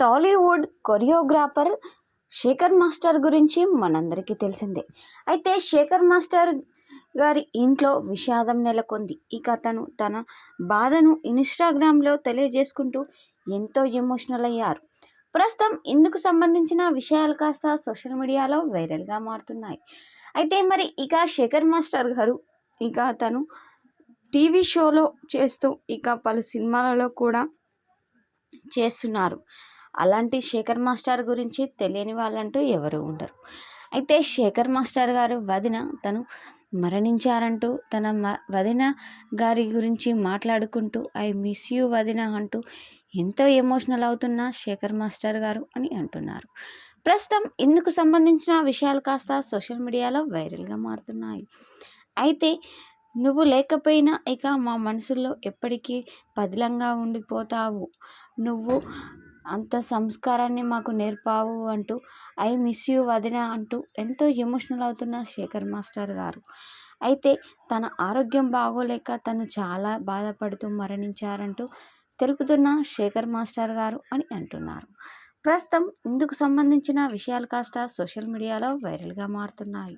Tollywood choreographer Shekhar master గురించి మనందరికీ తెలిసిందే. అయితే శేఖర్ మాస్టర్ గారి ఇంట్లో విషాదం నెలకొంది. ఇక తను తన బాధను ఇన్స్టాగ్రామ్లో తెలియజేసుకుంటూ ఎంతో ఎమోషనల్ అయ్యారు. ప్రస్తుతం ఇందుకు సంబంధించిన విషయాలు కాస్త సోషల్ మీడియాలో వైరల్గా మారుతున్నాయి. అయితే మరి ఇక శేఖర్ మాస్టర్ గారు ఇక తను టీవీ షోలో చేస్తూ ఇక పలు సినిమాలలో కూడా చేస్తున్నారు. అలాంటి శేఖర్ మాస్టర్ గురించి తెలియని వాళ్ళంటూ ఎవరు ఉండరు. అయితే శేఖర్ మాస్టర్ గారు వదిన తను మరణించారంటూ తన మ వదిన గారి గురించి మాట్లాడుకుంటూ ఐ మిస్ యూ వదిన అంటూ ఎంతో ఎమోషనల్ అవుతున్న శేఖర్ మాస్టర్ గారు అని అంటున్నారు. ప్రస్తుతం ఇందుకు సంబంధించిన విషయాలు కాస్త సోషల్ మీడియాలో వైరల్గా మారుతున్నాయి. అయితే నువ్వు లేకపోయినా ఇక మా మనసుల్లో ఎప్పటికీ పదిలంగా ఉండిపోతావు. నువ్వు అంత సంస్కారాన్ని మాకు నేర్పావు అంటూ ఐ మిస్ యూ వదిన అంటూ ఎంతో ఎమోషనల్ అవుతున్న శేఖర్ మాస్టర్ గారు. అయితే తన ఆరోగ్యం బాగోలేక తను చాలా బాధపడుతూ మరణించారంటూ తెలుపుతున్న శేఖర్ మాస్టర్ గారు అని అంటున్నారు. ప్రస్తుతం ఇందుకు సంబంధించిన విషయాలు కాస్త సోషల్ మీడియాలో వైరల్గా మారుతున్నాయి.